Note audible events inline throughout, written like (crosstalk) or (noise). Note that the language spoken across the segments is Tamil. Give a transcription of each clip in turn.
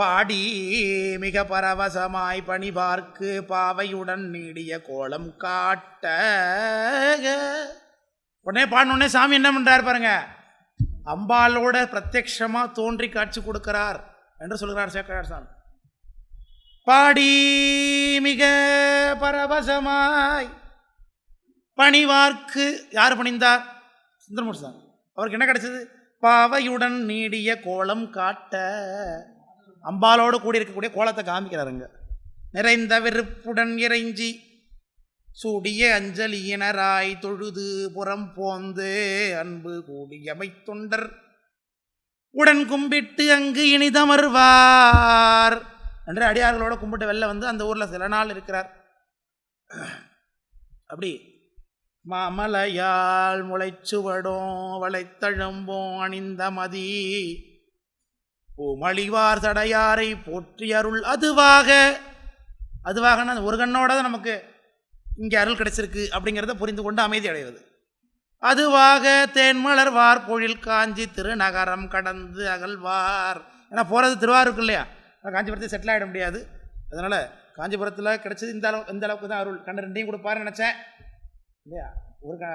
பாடி மிக பரவசமாய் பணி பார்க்கு பாவையுடன் நீடிய கோலம் காட்ட. உடனே பாடினோடனே சாமி என்ன பண்ணுறார் பாருங்க. அம்பாலோட பிரத்யக்ஷமா தோன்றி காட்சி கொடுக்கிறார் என்று சொல்கிறார் சேக்கரார் சாமி. பாடி மிக பரவசமாய் பணிவார்க்கு யார் பணிந்தார்? சுந்தரமூர்த்தி சாமி. அவருக்கு என்ன கிடைச்சது? பாவையுடன் நீடிய கோலம் காட்ட. அம்பாலோடு கூடி இருக்கக்கூடிய கோலத்தை காமிக்கிறாருங்க. நிறைந்த வெறுப்புடன் இறைஞ்சி சூடிய அஞ்சலியினராய் தொழுது புறம் போந்து அன்பு கூடியமை தொண்டர். உடன் கும்பிட்டு அங்கு இனிதமர்வார் என்று அடியார்களோட கும்பிட்டு வெளில வந்து அந்த ஊரில் சில நாள் இருக்கிறார். அப்படி மாமலையால் முளைச்சுவடும் வளைத்தழும்போம் அணிந்த மதி பூமழிவார் தடையாரை போற்றி அருள் அதுவாக. அதுவாகனா அந்த ஒரு கண்ணோட தான் நமக்கு இங்கே அருள் கிடைச்சிருக்கு அப்படிங்கிறத புரிந்து கொண்டு அமைதி அடைவது. அதுவாக தேன்மலர்வார் பொழில் காஞ்சி திருநகரம் கடந்து அகழ்வார். ஏன்னா போகிறது திருவாரூருக்கு இல்லையா? காஞ்சிபுரத்தை காஞ்சிபுரத்தில் செட்டில் ஆகிட முடியாது. அதனால் காஞ்சிபுரத்தில் கிடைச்சது இந்த அளவு இந்த அளவுக்கு தான் அருள். கண்டு ரெண்டையும் கொடுப்பாருன்னு நினச்சேன். இல்லையா? ஒரு க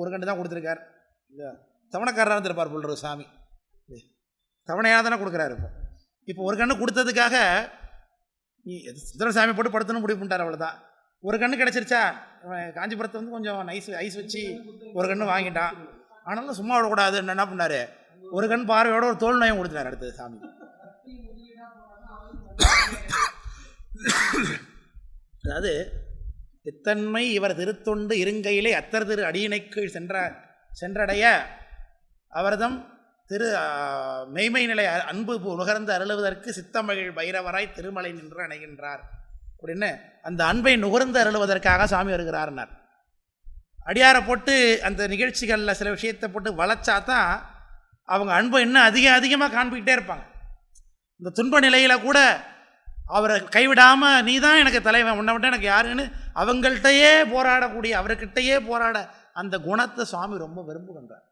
ஒரு கண்டு தான் கொடுத்துருக்கார். இல்லையா தமிழக்காரராக இருந்திருப்பார் போல் சாமி. தவணையாக தானே கொடுக்குறாரு இப்போ. இப்போ ஒரு கண்ணு கொடுத்ததுக்காக நீ சுந்தரசாமி போட்டு படுத்தணும் முடிவு பண்ணிட்டார் அவ்வளோதான் ஒரு கண்ணு கிடச்சிருச்சா? காஞ்சிபுரத்தை வந்து கொஞ்சம் நைஸ் ஐஸ் வச்சு ஒரு கண்ணு வாங்கிட்டான். ஆனாலும் சும்மா விடக்கூடாது. என்ன பண்ணார்? ஒரு கண் பார்வையோட ஒரு தோல் நயம் கொடுத்துட்டார் அடுத்தது சாமி. அதாவது இத்தன்மை இவர் திருத்தொண்டு இருங்கையிலே அத்தர் திரு அடியினைக்கு சென்ற சென்றடைய அவர்தம் திரு மெய்மை நிலை அன்பு நுகர்ந்து அருளுவதற்கு சித்தமகிழ் பைரவராய் திருமலை நின்று அணைகின்றார். அப்படின்னு அந்த அன்பை நுகர்ந்து அருளுவதற்காக சாமி வருகிறார்னார். அடியாரை போட்டு அந்த நிகழ்ச்சிகளில் சில விஷயத்தை போட்டு வளைச்சா தான் அவங்க அன்பை இன்னும் அதிக அதிகமாக காண்பிக்கிட்டே இருப்பாங்க. இந்த துன்ப நிலையில் கூட அவரை கைவிடாமல் நீ தான் எனக்கு தலைவன் உன்னை விட்டு எனக்கு யாருன்னு? அவங்கள்ட்டையே போராடக்கூடிய அவர்கிட்டயே போராட அந்த குணத்தை சுவாமி ரொம்ப விரும்புகின்றார்.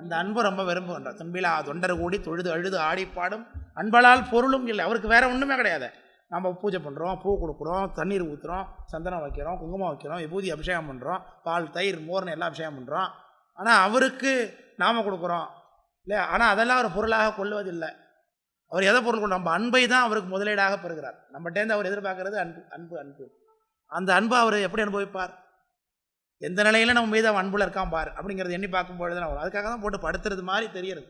அந்த அன்பை ரொம்ப விரும்புகின்றார் துன்பிலா தொண்டர் கூடி தொழுது அழுது ஆடி பாடும் அன்பலால் பொருளும் இல்லை. அவருக்கு வேறு ஒன்றுமே கிடையாது. நம்ம பூஜை பண்ணுறோம் பூ கொடுக்குறோம் தண்ணீர் ஊற்றுறோம் சந்தனம் வைக்கிறோம் குங்குமம் வைக்கிறோம் விபூதி அபிஷேகம் பண்ணுறோம் பால் தயிர் மோர்னு எல்லாம் அபிஷேகம் பண்ணுறோம் ஆனால் அவருக்கு நாம் கொடுக்குறோம். இல்லையா ஆனால் அதெல்லாம் அவர் பொருளாக கொள்வதில்லை. அவர் எதை பொருள் கொண்டு நம்ம அன்பை தான் அவருக்கு முதலீடாக பெறுகிறார். நம்மகிட்டேருந்து அவர் எதிர்பார்க்கறது அன்பு அன்பு அன்பு. அந்த அன்பை அவர் எப்படி அனுபவிப்பார்? எந்த நிலையில நம்ம மீது அவன் அன்புல இருக்கான் பார் அப்படிங்கிறத எண்ணி பார்க்கும்பொழுது தான் வரும் அதுக்காக தான் போட்டு படுத்துறது மாதிரி தெரியுறது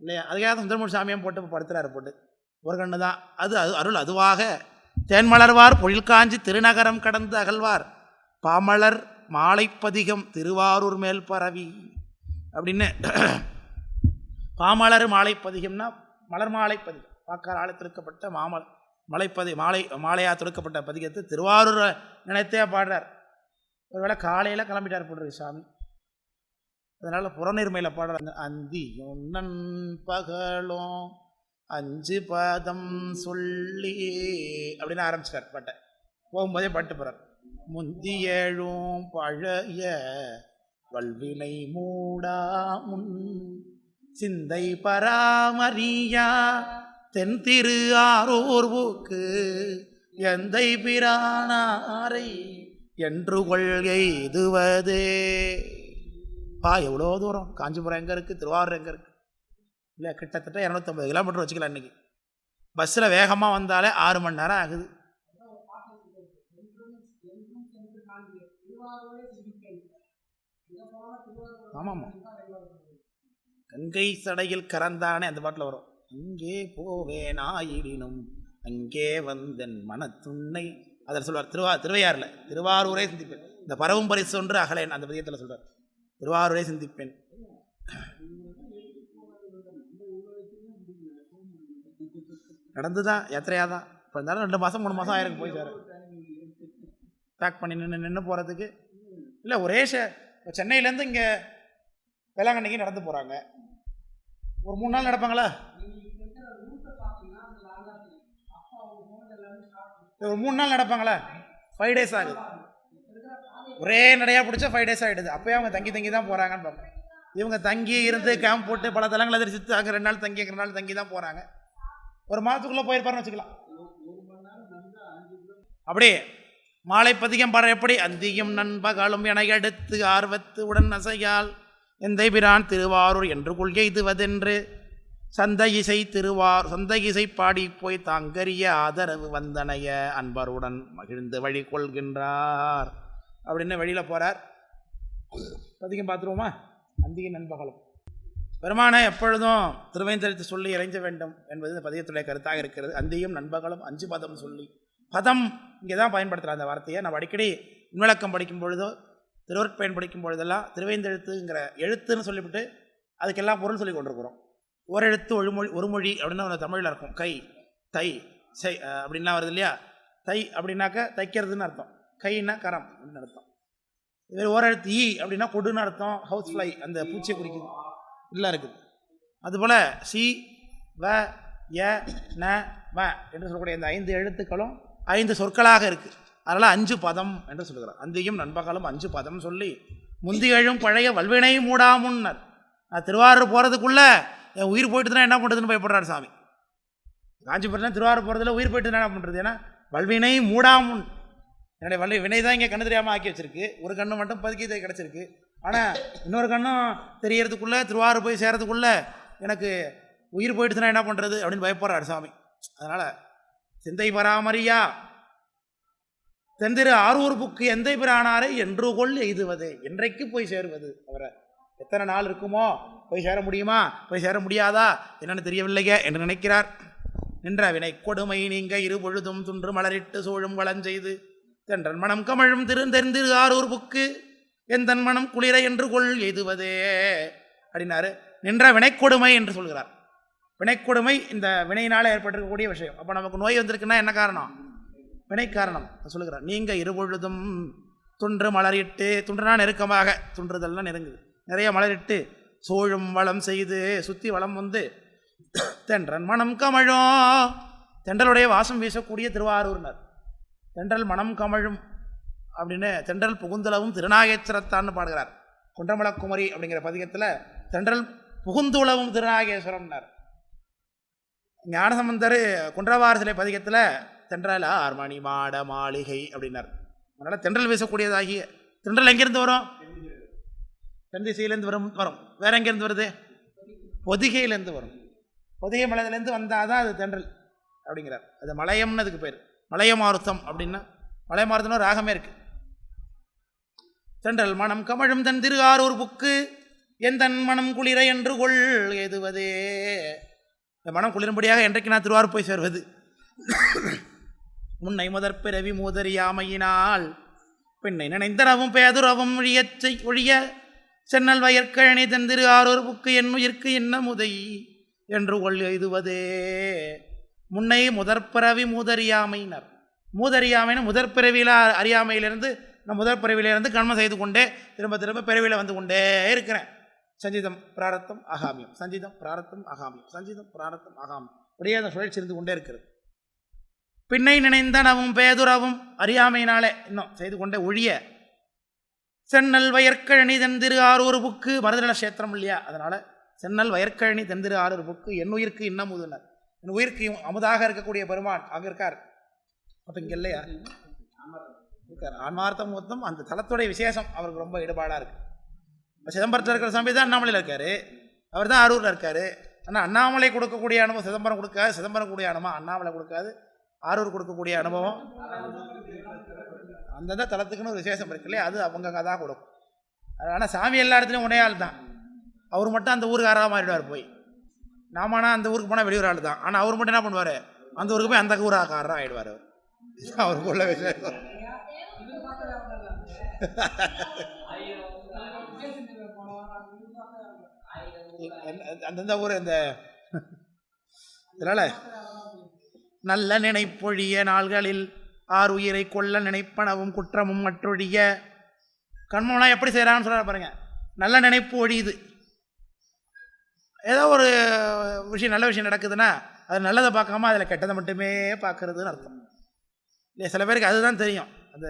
இல்லையா? அதுக்காக தான் சுந்தரமூர் சாமியும் போட்டு இப்ப படுத்துறாரு போட்டு. ஒரு கண்ணு தான். அது அது அருள் அதுவாக. தேன்மலர்வார் பொழில் காஞ்சி திருநகரம் கடந்து அகழ்வார். பாமலர் மாலைப்பதிகம் திருவாரூர் மேல் பரவி. அப்படின்னு (clears throat) பாமலர் மாலைப்பதிகம்னா மலர் மாலைப்பதிகம். வாக்கால் ஆழத்திருக்கப்பட்ட மாமல் மலைப்பதி மாலை மாலையாக துடுக்கப்பட்ட பதிகத்தை திருவாரூர் நினைத்தே பாடுறார். ஒருவேளை காலையில் கிளம்பிட்டார் போடுறது சாமி. அதனால் புறநீர்மையில் பாடுறாங்க அந்தியும் நண்பகலும் அஞ்சு பதம் சொல்லி அப்படின்னு ஆரம்பிச்சிட்டார் பாட்டை. போகும்போதே பாட்டு போகிறார் முந்தியழும் பழைய வல்வினை மூடா முன் சிந்தை பராமரியா தென் திரு ஆரூர்வுக்கு எந்தை பிரானாரை என்று கொள்கை இதுவதே பா எவ்வளோ தூரம்? காஞ்சிபுரம் எங்கே இருக்குது திருவாரூர் எங்கே இருக்குது இல்லை கிட்டத்தட்ட இரநூத்தம்பது கிலோமீட்டர் வச்சுக்கலாம் இன்றைக்கி பஸ்ஸில் வேகமாக வந்தாலே ஆறு மணி நேரம் ஆகுது. ஆமாம்மா கங்கை சடையில் கறந்தானே அந்த பாட்டில் வரும். இங்கே போவேனாயிடினும் அங்கே வந்தன் மனத்துண்ணை அதில் சொல்வார் திருவா திருவையாறில் திருவாரூரே சிந்திப்பேன். இந்த பரவும் பரிசு ஒன்று அகலேன் அந்த பதியத்தில் சொல்கிறார் திருவாரூரே சிந்திப்பேன். நடந்து தான் யாத்திரையாக தான் இப்போ இருந்தாலும் ரெண்டு மாதம் மூணு மாதம் ஆயிரம் போய் சார். பேக் பண்ணி நின்று நின்று போகிறதுக்கு இல்லை ஒரே ஷ இப்போ சென்னையிலேருந்து இங்கே வேளாங்கண்ணிக்கு நடந்து போகிறாங்க ஒரு மூணு நாள் நடப்பாங்களா? ஒரு மூணு நாள் நடப்பாங்களா? ஃபைவ் டேஸ் ஆகுது. ஒரே நடையாக பிடிச்சா ஃபைவ் டேஸ் ஆகிடுது அப்போயே அவங்க தங்கி தங்கி தான் போகிறாங்கன்னு பார்ப்போம். இவங்க தங்கி இருந்து கேம்ப் போட்டு பல தலங்களை தரிசித்து அங்கே ரெண்டு நாள் தங்கி ரெண்டு நாள் தங்கி தான் போகிறாங்க ஒரு மாதத்துக்குள்ளே போயிருப்பாருன்னு வச்சுக்கலாம். அப்படியே மாலை பதிகம் பாடுற எப்படி? அந்தியும் நண்பகலும் என எடுத்து ஆர்வத்து உடன் அசையால் எந்தை பிரான் திருவாரூர் என்று கொள்கை இதுவதென்று சந்தகிசை திருவார் சந்தகிசை பாடி போய் தாங்கரிய ஆதரவு வந்தனைய அன்பருடன் மகிழ்ந்து வழி கொள்கின்றார். அப்படின்னு வெளியில் போகிறார் பதிகம் பார்த்துருவோமா? அந்தியின் நண்பகலும். பெருமானை எப்பொழுதும் திருவேந்தரித்து சொல்லி இறைஞ்ச வேண்டும் என்பது இந்த பதியத்துடைய கருத்தாக இருக்கிறது. அந்தியும் நண்பகலும் அஞ்சு பதம் சொல்லி பதம் இங்கே தான் பயன்படுத்துகிற அந்த வார்த்தையை. நம்ம அடிக்கடி விண்விளக்கம் படிக்கும் பொழுதோ திருவற்பயன் படிக்கும் பொழுதெல்லாம் திருவேந்தெழுத்துங்கிற எழுத்துன்னு சொல்லிவிட்டு அதுக்கெல்லாம் பொருள் சொல்லி கொண்டிருக்கிறோம். ஒரு எழுத்து ஒரு மொழி ஒரு மொழி அப்படின்னு தமிழில் இருக்கும் கை தை செய் அப்படின்லாம் வருது இல்லையா? தை அப்படின்னாக்க தைக்கிறதுன்னு அர்த்தம். கைன்னா கரம் அப்படின்னு அர்த்தம். இது ஒரு எழுத்து ஈ அப்படின்னா கொடுன்னு அர்த்தம். ஹவுஸ் ஃப்ளை அந்த பூச்சியை குறிக்குது. இல்லை இருக்குது. அதுபோல் சி வ ய ந வ என்று சொல்லக்கூடிய இந்த ஐந்து எழுத்துக்களும் ஐந்து சொற்களாக இருக்குது அதனால் அஞ்சு பதம் என்று சொல்லுகிறார். அந்தியும் நண்பகலும் அஞ்சு பதம் சொல்லி முந்தி எழும் பழைய வல்வினை மூடாமுன்னர் நான் திருவாரூர் போகிறதுக்குள்ளே என் உயிர் போயிட்டுதுன்னா என்ன பண்ணுறதுன்னு பயப்படுறாரு சாமி. காஞ்சிபுரத்தில் திருவாரூர் போகிறதுல உயிர் போயிட்டுதுன்னா என்ன பண்ணுறது ஏன்னா வல்வினை மூடாமுன். என்னுடைய வல்வி வினை தான் இங்கே கண்ணு தெரியாமல் ஆக்கி வச்சிருக்கு. ஒரு கண்ணு மட்டும் பதுக்கி கிடச்சிருக்கு. ஆனால் இன்னொரு கண்ணும் தெரியறதுக்குள்ளே திருவாரூர் போய் சேரத்துக்குள்ளே எனக்கு உயிர் போயிடுச்சுன்னா என்ன பண்ணுறது அப்படின்னு பயப்படுறாரு சாமி. அதனால் சிந்தை பராமரியா. தெந்திரு ஆரூர் புக்கு எந்தை பிரானாரை என்று கொள் எய்துவது. என்றைக்கு போய் சேருவது? அவரை எத்தனை நாள் இருக்குமோ? போய் சேர முடியுமா? போய் சேர முடியாதா? என்னென்னு தெரியவில்லையே என்று நினைக்கிறார். நின்ற வினை கொடுமை நீங்க இருபொழுதும் துன்று மலரிட்டு சூழும் வளஞ்செய்து தென்றன் மனம் கமழும் திருந்தெந்திரு ஆரூர் புக்கு எந்தன் மனம் குளிர என்று கொள் எதுவதே அப்படின்னாரு. நின்ற வினைக்கொடுமை என்று சொல்கிறார். வினைக்கொடுமை இந்த வினையினால் ஏற்பட்டிருக்கக்கூடிய விஷயம். அப்போ நமக்கு நோய் வந்திருக்குன்னா என்ன காரணம்? வினை காரணம். சொல்லுகிறார் நீங்கள் இருபொழுதும் துன்று மலரிட்டு துன்றுனா நெருக்கமாக துன்றுதல்லாம் நெருங்குது. நிறைய மலரிட்டு சோழும் வளம் செய்து சுற்றி வளம் வந்து தென்றன் மனம் கமழும் தென்றலுடைய வாசம் வீசக்கூடிய திருவாரூர்னர். தென்றல் மனம் கமழும் அப்படின்னு தென்றல் புகுந்துளவும் திருநாகேஸ்வரத்தான்னு பாடுகிறார். குன்றமலக்குமரி அப்படிங்கிற பதிகத்தில் தென்றல் புகுந்துளவும் திருநாகேஸ்வரம்னார். ஞானசம்பந்தர் குன்றவார சிலை பதிகத்தில் தென்றல் ஆர்மணி மாட மாளிகை அப்படின்னார். அதனால் தென்றல் வீசக்கூடியதாகிய தென்றல் எங்கேருந்து வரும்? தென் வரும் வரும். வேற எங்கேருந்து வருது? பொதிகையிலேருந்து வரும். பொதிகை மலையிலேருந்து வந்தால் தான் அது தென்றல் அப்படிங்கிறார். அது மலையம்னு அதுக்கு பேர். மலையமாருத்தம் அப்படின்னா மலையமாருத்தம்னு ராகமே இருக்குது தென்றல் மனம் கமழும் தன் திரு ஆரூர் புக்கு எந்தன் மனம் குளிர என்று கொள் எதுவதே இந்த மனம் குளிரும்படியாக என்றைக்கு நான் திருவாரூர் போய் சேர்வது? முன்னை முதற் பிறவி மூதறியாமையினால் பெண்ணை நினைந்தனவும் பேதுரவும் ஒழியச் ஒழிய சென்னல் வயற்கழனி தந்திரு ஆரோர் புக்கு என்னுயிர்க்கு என்ன முதை என்று கொள் எழுதுவதே முன்னை முதற்பிறவி மூதறியாமையினர். மூதறியாமைன்னு முதற் பிறவியில் அறியாமையிலிருந்து நான் முதற் பிறவியிலிருந்து கண்மம் செய்து கொண்டே திரும்ப திரும்ப பிறவியில் வந்து கொண்டே இருக்கிறேன். சஞ்சிதம் பிராரத்தம் அகாமியம். சஞ்சிதம் பிராரத்தம் அகாமியம். சஞ்சிதம் பிராரத்தம் அகாமியம். அப்படியே அந்த சுழற்சி இருந்து கொண்டே இருக்கிறது. பின்னை நினைந்தனவும் பேதுரவும் அறியாமையினாலே இன்னும் செய்து கொண்டே ஒழிய சென்னல் வயற்கழனி தெந்திரு ஆரூர் புக்கு. மருதநல கஷேத்திரம் இல்லையா? அதனால் சென்னல் வயற்கழனி தெந்திரு ஆரூர் புக்கு என் உயிருக்கு இன்னும் உதுனர் என் உயிருக்கு அமுதாக இருக்கக்கூடிய பெருமான் அங்கே இருக்கார். அப்போ இங்கே இல்லையா? இருக்கார். ஆன்மார்த்தம் மொத்தம் அந்த தலத்துடைய விசேஷம். அவருக்கு ரொம்ப ஈடுபாடாக இருக்குது இப்போ சிதம்பரத்தில் இருக்கிற சாமி தான் அண்ணாமலையில் இருக்கார். அவர் தான் அரூரில் இருக்கார். ஆனால் அண்ணாமலை கொடுக்கக்கூடிய அனுபவம் சிதம்பரம் கொடுக்காது. சிதம்பரம் கூடிய அனுபவம் அண்ணாமலை கொடுக்காது. ஆரூர் கொடுக்கக்கூடிய அனுபவம்? அந்தந்த தளத்துக்குன்னு ஒரு விசேஷம் இருக்கு இல்லையா? அது அவங்க தான் கொடுக்கும். ஆனால் சாமி எல்லா இடத்துலையும் ஒரே ஆள் தான். அவர் மட்டும் அந்த ஊருக்காராக மாறிடுவார் போய். நாமனா அந்த ஊருக்கு போனால் வெளியூர் ஆள் தான். ஆனால் அவர் மட்டும் என்ன பண்ணுவார்? அந்த ஊருக்கு போய் அந்த ஊராக்காரராக ஆகிடுவார் அவர். அவருக்குள்ள விசேஷம். அந்தந்த ஊர் இந்த இதனால் நல்ல நினைப்பொழிய நாள்களில் ஆறு உயிரை கொல்ல நினைப்பனவும் குற்றமும் மற்றொழிய. கண்மம்லாம் எப்படி செய்கிறான்னு சொல்கிற பாருங்க. நல்ல நினைப்பு ஒழியுது. ஏதோ ஒரு விஷயம் நல்ல விஷயம் நடக்குதுன்னா அது நல்லதை பார்க்காம அதில் கெட்டதை மட்டுமே பார்க்குறதுன்னு அர்த்தம். இல்லையா சில பேருக்கு அதுதான் தெரியும். அந்த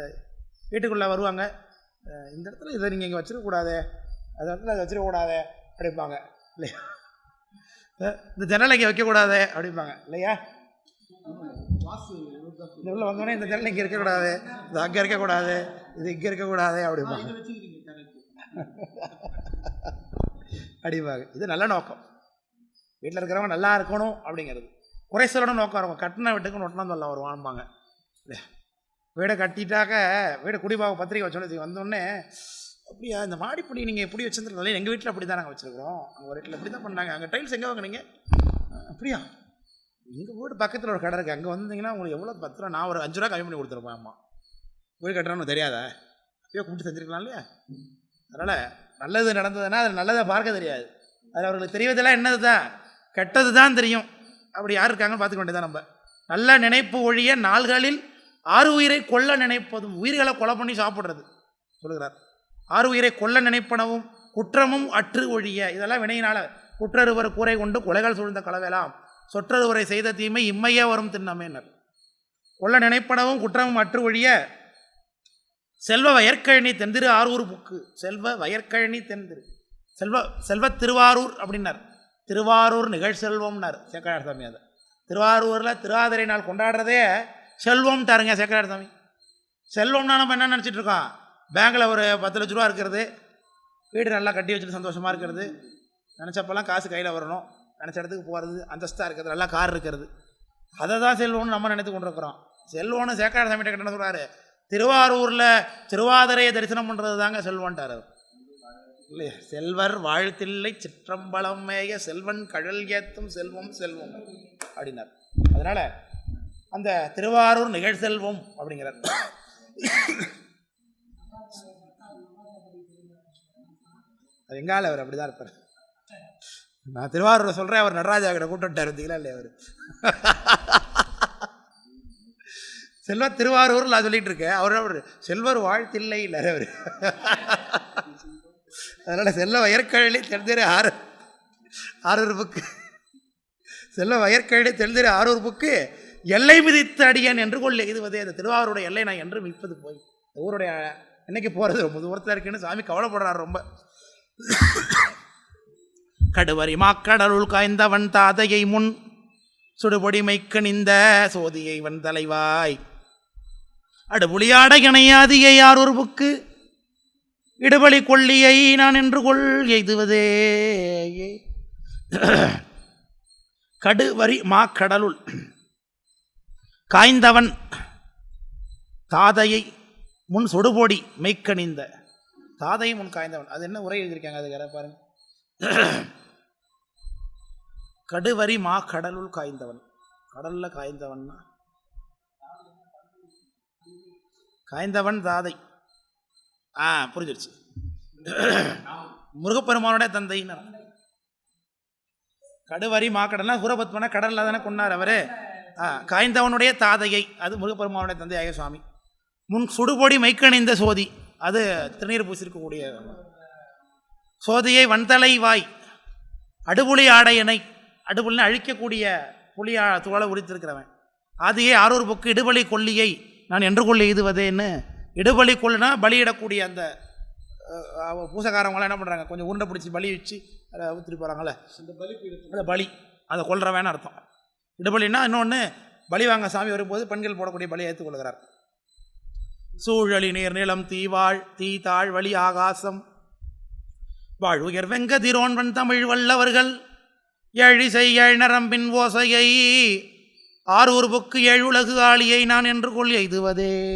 வீட்டுக்குள்ளே வருவாங்க. இந்த இடத்துல இதை நீங்கள் இங்கே வச்சிடக்கூடாது அந்த இடத்துல அதை வச்சிடக்கூடாது அப்படிப்பாங்க இல்லையா? இந்த ஜன்னலை இங்கே வைக்கக்கூடாது அப்படிம்பாங்க. இல்லையா? இந்த உள்ள வந்தோடனே இந்த ஜன்னல் இங்கே இருக்கக்கூடாது இது அங்கே இருக்கக்கூடாது இது இங்கே இருக்கக்கூடாது அப்படிம்பாங்க. (laughs) அப்படிம்பாங்க. இது நல்ல நோக்கம். வீட்டில் இருக்கிறவங்க நல்லா இருக்கணும் அப்படிங்கிறது. குறை சொல்லணும் நோக்கம் இருக்கும். கட்டின வீட்டுக்கு நொட்டினா சொல்ல வருவான்பாங்க. வீடை கட்டிட்டாக்க வீடு குடிபாக பத்திரிக்கை வச்சோன்னு வந்தோடனே அப்படியா இந்த மாடிப்படி நீங்கள் எப்படி வச்சுருந்துருக்கீங்க எங்கள் வீட்டில் அப்படி தான் நாங்கள் வச்சுருக்கிறோம். அவங்க வீட்டில் இப்படி தான் பண்ணாங்க. அங்கே டைல்ஸ் எங்கே வாங்குனீங்க? "அஹ், அப்படியா எங்கள் வீடு பக்கத்தில் ஒரு கடை இருக்குது அங்கே வந்தீங்கன்னா உங்களுக்கு எவ்வளோ பத்து ரூபா நான் ஒரு அஞ்சு ரூபா கம்மி பண்ணி கொடுத்துருப்பேன் அம்மா. வீடு கட்டுறோன்னு தெரியாதா? ஐயோ கூப்பிட்டு செஞ்சுருக்கலாம் இல்லையா அதனால் நல்லது நடந்ததுன்னா அது நல்லதை பார்க்க தெரியாது. அது அவர்களுக்கு தெரியவதெல்லாம் என்னது தான் கெட்டது தான் தெரியும். அப்படி யார் இருக்காங்கன்னு பார்த்துக்க வேண்டியதான் நம்ம. நல்ல நினைப்பு ஒழிய நாள்களில் ஆறு உயிரை கொல்ல நினைப்பதும் உயிர்களை கொலை பண்ணி சாப்பிட்றது. சொல்லுகிறார். ஆறு உயிரை கொல்ல நினைப்பனவும் குற்றமும் அற்று ஒழிய இதெல்லாம் வினையினால குற்றறுவர் கூரை கொண்டு கொலைகள் சூழ்ந்த சொற்றது உரை செய்த தீமை இம்மையே வரும் தின்னமேனர் கொள்ள நினைப்பனவும் குற்றமும் அற்று ஒழிய செல்வ வயற்கழனி தென்திரு ஆரூர் புக்கு. செல்வ வயற்கழனி தென்திரு செல்வ செல்வ திருவாரூர் அப்படின்னார். திருவாரூர் நிகழ்செல்வம்னார் சேக்கரார் சாமி அதை. திருவாரூரில் திருவாதிரை நாள் கொண்டாடுறதே செல்வம்ட்டாருங்க சேக்கரார் சாமி. செல்வம்னா நம்ம என்ன நினச்சிட்டு இருக்கோம்? பேங்கில் ஒரு பத்து லட்ச ரூபா இருக்கிறது. வீடு நல்லா கட்டி வச்சுட்டு சந்தோஷமாக இருக்கிறது. நினச்சப்பெல்லாம் காசு கையில் வரணும். நினச்ச இடத்துக்கு போகிறது அந்தஸ்தாக இருக்கிறது நல்லா கார் இருக்கிறது. அதை தான் செல்வம்னு நம்ம நினைத்து கொண்டிருக்கிறோம். செல்வம்னு சேக்கார சாமிகிட்ட என்ன சொல்கிறாரு திருவாரூரில் திருவாதிரையை தரிசனம் பண்ணுறது தாங்க செல்வன்ட்டார் அவர். இல்லையா? செல்வர் வாழ்த்தில்லை சிற்றம்பலம் மேய செல்வன் கழல் ஏத்தும் செல்வம் செல்வம் அப்படின்னார். அதனால் அந்த திருவாரூர் நிகழ்செல்வம் அப்படிங்கிறார். அது எங்கால அவர் அப்படி தான் இருப்பார். நான் திருவாரூரை சொல்கிறேன் அவர் நடராஜா கிட்ட கூப்பிட்டுட்டார் இருந்தீங்களா இல்லையா அவர்? செல்வ திருவாரூர் நான் சொல்லிட்டு இருக்கேன். அவர் அவர் செல்வர் வாழ்த்தில்லை இல்லை அவர்? அதனால் செல்ல வயற்கழலி தெரிஞ்சிரு ஆறு ஆரூர் புக்கு செல்ல வயற்கழலி தெரிஞ்சிரு ஆரூர் புக்கு எல்லை மிதித்து அடியன் என்று கொள்ளு இதுவதே அந்த திருவாரூருடைய எல்லை நான் என்று மிப்பது போய். ஊருடைய என்னைக்கு போகிறது ரொம்ப தூரத்தில் இருக்குன்னு சாமி கவலைப்படுறாரு ரொம்ப. கடுவரி மாக்கடலுள் காய்ந்தவன் தாதையை முன் சுடுபொடி மைக்கணிந்த சோதியை வன் தலைவாய். அடுபுளியாட இணையாதியை யார் ஒரு இடுபலி கொள்ளியை நான் என்று கொள் எய்துவதே. கடுவரி மாக்கடலுள் காய்ந்தவன் தாதையை முன் சுடுபொடி மெய்க்கணிந்த தாதை முன் காய்ந்தவன். அது என்ன உரை எழுதியிருக்காங்க? அது பாருங்கள் பாருங்க. கடுவரி மா கடலுள் காய்ந்தவன். கடலில் காய்ந்தவன்னா? காய்ந்தவன் தாதை. ஆ புரிஞ்சிருச்சு. முருகப்பெருமானுடைய தந்தைன்னு கடுவரி மாக்கடல்னா குரபத்மனை கடலில் தானே கொண்டார் அவர். ஆ காய்ந்தவனுடைய தாதையை அது முருகப்பெருமானுடைய தந்தையாக சுவாமி. முன் சுடுபொடி மைக்கணிந்த சோதி. அது திருநீர் பூசிருக்கக்கூடிய சோதியை வன்தலை வாய் அடுபுலி ஆடையனை அடுபுலினை அழிக்கக்கூடிய புலி தோலை உரித்திருக்கிறவன். ஆதியே ஆரூர் புக்கு இடுபலி கொல்லியை நான் என்று கொள்ளி எய்துவதேன்னு இடுபலி கொல்லுனா பலியிடக்கூடிய அந்த பூசக்காரவங்களாம் என்ன பண்ணுறாங்க கொஞ்சம் உருண்டை பிடிச்சி பலி வச்சு அதை ஊற்றிட்டு போகிறாங்கல்ல அந்த பலி அதை கொல்றவேன்னு அர்த்தம். இடுபலின்னா இன்னொன்று பலி வாங்க சாமி வரும்போது பெண்கள் போடக்கூடிய பலியை ஏற்றுக்கொள்கிறார் சூழலி நீர் நிலம் தீவாழ் தீ தாழ் வழி ஆகாசம் வாழ்வுயர் வெங்கதிரோன்வன் தமிழ் வல்லவர்கள். ஏழிசை ஏழ்நரம்பின் ஓசையை ஆரூர் புக்கு ஏழுலகு ஆளியை நான் என்று கொள் எய்துவதே.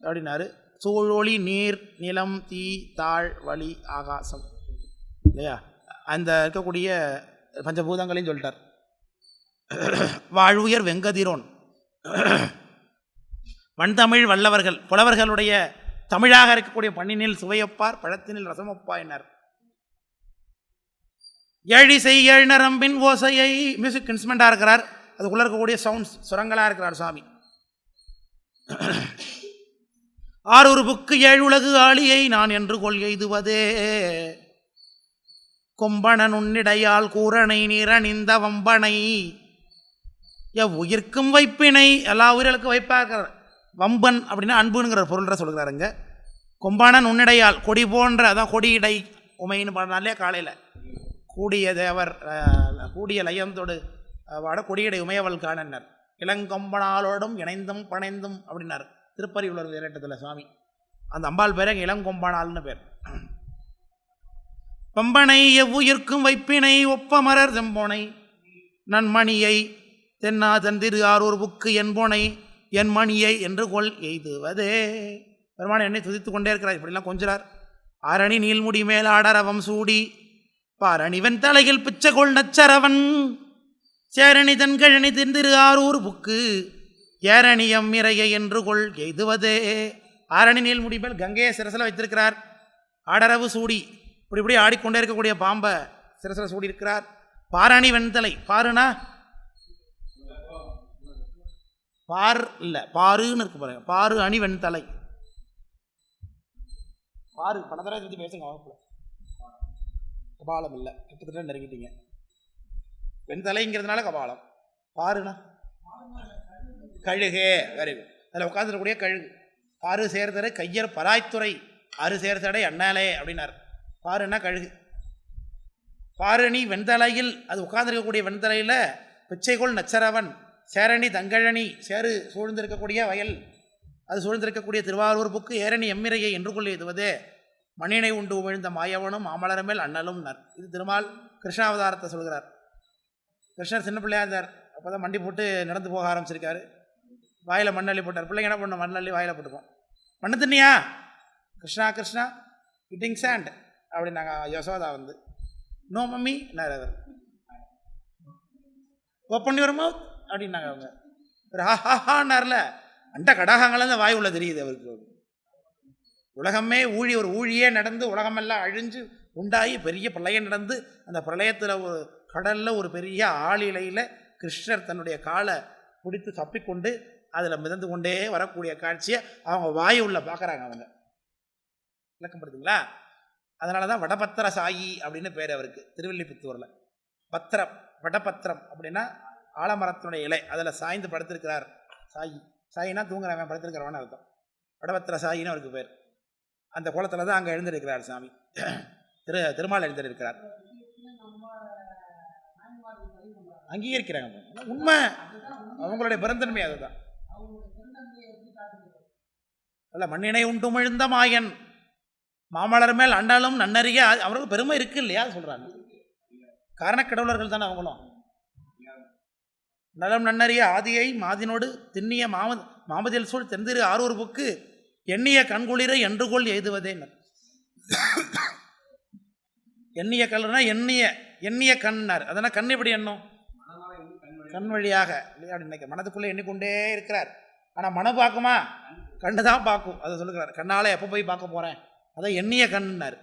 அப்படின்னாரு. சூழொளி நீர் நிலம் தீ தாழ் வழி ஆகாசம். இல்லையா? அந்த இருக்கக்கூடிய பஞ்சபூதங்களையும் சொல்லிட்டார். வாழ்வுயர் வெங்கதிரோன். வன்தமிழ் வல்லவர்கள் புலவர்களுடைய தமிழாக இருக்கக்கூடிய பண்ணினில் சுவையப்பார் பழத்தினில் ரசமப்பா என்னார். ஏழிசை ஏழ்நரம்பின் ஓசையை மியூசிக் இன்ஸ்ட்ருமெண்ட்டாக இருக்கிறார். அதுக்குள்ளே இருக்கக்கூடிய சவுண்ட்ஸ் சுரங்களாக இருக்கிறார் சுவாமி. ஒரு புக்கு ஏழுலகு ஆளியை நான் என்று கொள் எய்துவதே. கொம்பணன் உன்னிடையால் கூரனை நிறணிந்த வம்பனை. எவ் உயிர்க்கும் வைப்பினை எல்லா உயிர்களுக்கும் வைப்பாக இருக்கிறார் வம்பன் அப்படின்னா அன்புங்கிற பொருள்ற சொல்கிறாருங்க கொம்பானன் உன்னிடையால் கொடி போன்ற அதான் கொடியிடை உமைன்னு பண்ணாலே காலையில். கூடிய தேவர் கூடிய லயந்தோடு வாட கொடியடை உமையவள் காணனர் இளங்கொம்பனாலோடும் இணைந்தும் பணைந்தும் அப்படின்னார். திருப்பறிவுலர் வீரட்டத்தில் சுவாமி. அந்த அம்பாள் பேர் இளங்கொம்பனால்னு பேர். பம்பனை எவ்வுயிர்க்கும் வைப்பினை ஒப்பமரர் செம்போனை. நன்மணியை தென்னா தந்திரு ஆரூர் புக்கு என்போனை. என் மணியை என்று கொள் எய்துவதே. பெருமான என்னை துதித்து கொண்டே இருக்கிறார் இப்படிலாம் கொஞ்சிறார். ஆரணி நீள்முடி மேலாடரவம் சூடி. பாரணிவன் தலையில் பிச்சைகொள் நச்சரவன். சேரணி தன்கழனி திருந்திரு ஆரூர் புக்கு. ஏரணியம் இறையை என்று கொள் எய்துவதே. ஆரணி நீள்முடி மேல் கங்கையை சிரசில் வைத்திருக்கிறார். ஆடரவு சூடி. இப்படி இப்படி ஆடிக்கொண்டே இருக்கக்கூடிய பாம்பை சிரசில் சூடி இருக்கிறார் பாரணி வெண்தலை பாருனா பார் இல்லை பாருன்னு இருக்கு பாருங்க. பாரு அணி வெண்தலை பாரு பணத்தரை பற்றி பேசுங்க வகுப்பில். கபாலம் இல்லை. கிட்டத்தட்ட நெருங்கிட்டீங்க. வெண்தலைங்கிறதுனால கபாலம். பாருண்ணா. கழுகே வெரி குட் அதில் உட்காந்துருக்கக்கூடிய கழுகு. பாரு சேர்த்தரை கையர் பராய்த்துறை. ஆறு சேர்த்தடை அண்ணாலே அப்படின்னார். பாருன்னா கழுகு. பாரணி வெண்தலையில் அது உட்கார்ந்துருக்கக்கூடிய வெண்தலையில் பிச்சைகோள் நச்சரவன். சேரணி தங்கழனி சேரு சூழ்ந்திருக்கக்கூடிய வயல் அது சூழ்ந்திருக்கக்கூடிய திருவாரூர் புக்கு ஏரணி எம்மிரையை என்று கொள் எதுவதே மணினை உண்டு உமிழ்ந்த மாயவனும் மாமலரமேல் அண்ணலும் நர். இது திருமால் கிருஷ்ணாவதாரத்தை சொல்கிறார். கிருஷ்ணர் சின்ன பிள்ளையாக இருந்தார். அப்போ தான் மண்டி போட்டு நடந்து போக ஆரம்பிச்சிருக்காரு. வாயில் மண்ணள்ளி போட்டார். பிள்ளைங்க என்ன பண்ணும்? மண்ணள்ளி வாயில் போட்டுப்போம் மண்ணு தின்னியா? கிருஷ்ணா கிருஷ்ணா இட்டிங் சாண்ட் அப்படின்னாங்க யசோதா வந்து நோ மம்மி அவர். ஓப்பன் யுவர் மவுத் அப்படின்னாங்க அவங்க. ஒரு ஹா ஹா அண்ட கடாகங்கள்லாம் வாய் உள்ள தெரியுது அவருக்கு. உலகமே ஊழி ஒரு ஊழியே நடந்து உலகமெல்லாம் அழிஞ்சு உண்டாகி பெரிய பிரளயம் நடந்து அந்த பிரளயத்தில் ஒரு கடலில் ஒரு பெரிய ஆளிலையில் கிருஷ்ணர் தன்னுடைய காலை பிடித்து தப்பிக்கொண்டு அதில் மிதந்து கொண்டே வரக்கூடிய காட்சியை அவங்க வாய் உள்ள பார்க்குறாங்க அவங்க. விளக்கப்படுதுங்களா அதனால தான் வடபத்திர சாயி அப்படின்னு பேர் அவருக்கு திருவல்லிபுத்தூரில். பத்திரம் வடபத்திரம் அப்படின்னா ஆலமரத்தினுடைய இலை அதில் சாய்ந்து படுத்திருக்கிறார். சாயி சாயினா தூங்குறவன் படுத்திருக்கிறவன் அர்த்தம். வடபத்திர சாயின்னு அவருக்கு பேர். அந்த குளத்தில் தான் அங்கே எழுந்திருக்கிறார் சாமி. திரு திருமால் எழுந்திருக்கிறார். அங்கீகரிக்கிறாங்க. உண்மை. அவங்களுடைய பிறந்தன்மை அதுதான். அல்ல மண்ணினை உண்டு மிழ்ந்த மாயன். மாமலர் மேல் அண்டாலும் நன்னறிய அவர்களுக்கு பெருமை இருக்கு இல்லையா? சொல்றாங்க. காரணக்கடவுளர்கள் தானே அவங்களும். நலம் நன்னறிய ஆதியை மாதினோடு திண்ணிய மாம மாமதில் சூழ் தெந்திரு ஆரூர் புக்கு எண்ணிய கண்குளிர என்றுகோள் எய்துவதே எண்ணிய கல்னா எண்ணிய எண்ணிய கண்ணார் அதனால் கண் எப்படி எண்ணும்? கண் வழியாக. இல்லையா? இன்றைக்கி நினைக்க. மனதுக்குள்ளே எண்ணிக்கொண்டே இருக்கிறார். ஆனால் மனம் பார்க்குமா? கண்ணு தான் பார்க்கும். அதை சொல்லுகிறார். கண்ணால் எப்போ போய் பார்க்க போகிறேன் அதை எண்ணிய கண்ணார்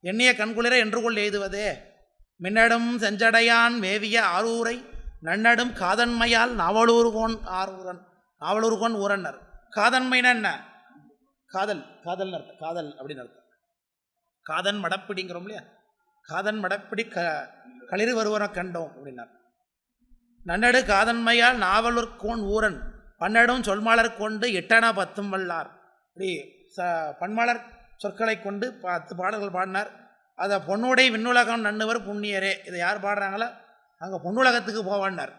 எண்ணிய கண்குளிர என்று கொள் எய்துவதே. மின்னடும் செஞ்சடையான் மேவிய ஆரூரை நன்னடும் காதன்மையால் நாவலூர்கோன் ஆரூரன் நாவலூர்கோன் ஊரன்னர். காதன்மைனா என்ன? காதல் காதல் அர்த்தம். காதல் அப்படின்னு அர்த்தம். காதன் மடப்பிடிங்கிறோம் இல்லையா? காதன் மடப்பிடி க களிறு வருவன கண்டோம் அப்படின்னார். நன்னடு காதன்மையால் நாவலூர் கோன் ஊரன் பன்னடும் சொல்மாளர் கொண்டு எட்டனா பத்தும் வல்லார். இப்படி ச பன்மாளர் சொற்களை கொண்டு பத்து பாடல்கள் பாடினார். அதை பொன்னுடை விண்ணுலகம் நன்னுவர் புண்ணியரே. இதை யார் பாடுறாங்களோ? அங்கே பொன்னுலகத்துக்கு போவான்னார்.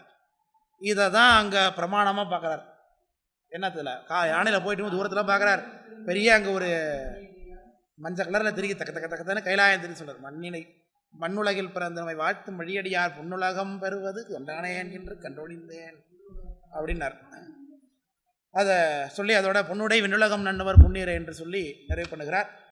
இதை தான் அங்கே பிரமாணமாக பார்க்குறார் என்னத்தில்? கா யானையில் போயிட்டு தூரத்தில் பார்க்குறார் பெரிய அங்கே ஒரு மஞ்சள் கலரில் திருக்கி தக்க தக்க தக்கத்தானே கைலாயம் திரு சொல்கிறார் மண்ணினை மண்ணுலகில் பிறந்தவை வாழ்த்து வழியடியார். பொன்னுலகம் பெறுவது கொண்டானேன் என்று கண்டொழிந்தேன். அப்படின்னார். அதை சொல்லி அதோட பொன்னுடை விண்ணுலகம் நன்னவர் புண்ணியர் என்று சொல்லி நிறைவு பண்ணுகிறார்.